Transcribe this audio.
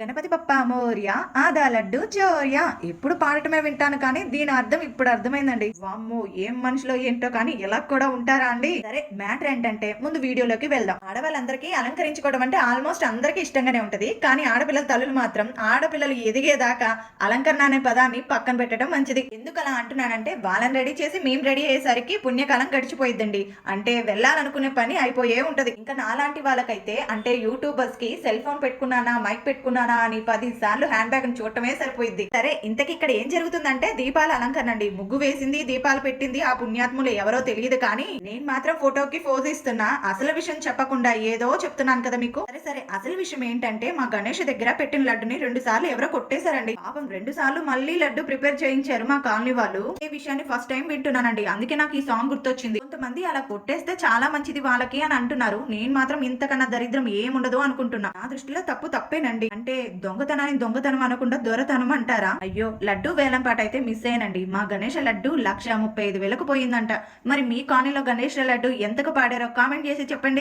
గణపతి పప్ప మోర్య ఆదా లడ్డు చోర్య ఎప్పుడు పాడటమే వింటాను కానీ దీని అర్థం ఇప్పుడు అర్థమైందండి. వామ్మో ఏం మనుషులో ఏంటో కానీ ఎలా కూడా ఉంటారా అండి? సరే మ్యాటర్ ఏంటంటే ముందు వీడియోలోకి వెళ్దాం. ఆడవాళ్ళందరికీ అలంకరించుకోవడం అంటే ఆల్మోస్ట్ అందరికీ ఇష్టంగానే ఉంటది. కానీ ఆడపిల్లల తల్లులు మాత్రం ఆడపిల్లలు ఎదిగేదాకా అలంకరణ అనే పదాన్ని పక్కన పెట్టడం మంచిది. ఎందుకు అలా అంటున్నానంటే వాళ్ళని రెడీ చేసి మేము రెడీ అయ్యేసరికి పుణ్యకాలం గడిచిపోయిద్దండి. అంటే వెళ్ళాలనుకునే పని అయిపోయే ఉంటది. ఇంకా నాలాంటి వాళ్ళకైతే అంటే యూట్యూబర్స్కి సెల్ ఫోన్ పెట్టుకున్నానా మైక్ పెట్టుకున్నానా అని పది సార్లు హ్యాండ్ బ్యాగ్ చూడటమే సరిపోయింది సరే ఇంతకి ఇక్కడ ఏం జరుగుతుందంటే దీపాల అలంకరణ అండి ముగ్గు వేసింది దీపాలు పెట్టింది ఆ పుణ్యాత్ములు ఎవరో తెలియదు కానీ నేను మాత్రం ఫోటోకి ఫోజ్ ఇస్తున్నా. అసలు విషయం చెప్పకుండా ఏదో చెప్తున్నాను కదా మీకు? సరే సరే అసలు విషయం ఏంటంటే మా గణేష్ దగ్గర పెట్టిన లడ్డుని రెండు సార్లు ఎవరో కొట్టేశారండి. పాపం రెండు సార్లు మళ్ళీ లడ్డు ప్రిపేర్ చేయించారు మా కాలనీ వాళ్ళు. ఈ విషయాన్ని ఫస్ట్ టైం వింటున్నానండి. అందుకే నాకు ఈ సాంగ్ గుర్తొచ్చింది. కొంతమంది అలా కొట్టేస్తే చాలా మంచిది వాళ్ళకి అని అంటున్నారు. నేను మాత్రం ఇంతకన్నా దరిద్రం ఏముండదు అనుకుంటున్నా. నా దృష్టిలో తప్పు తప్పేనండి. అంటే దొంగతనాన్ని దొంగతనం అనకుండా దొరతనం అంటారా? అయ్యో లడ్డు వేలం పాట అయితే మిస్ అయ్యానండి. మా గణేష లడ్డు లక్ష ముప్పై ఐదు వేలకు పోయిందంట. మరి మీ కాలనీలో గణేష లడ్డు ఎంతకు పాడారో కామెంట్ చేసి చెప్పండి.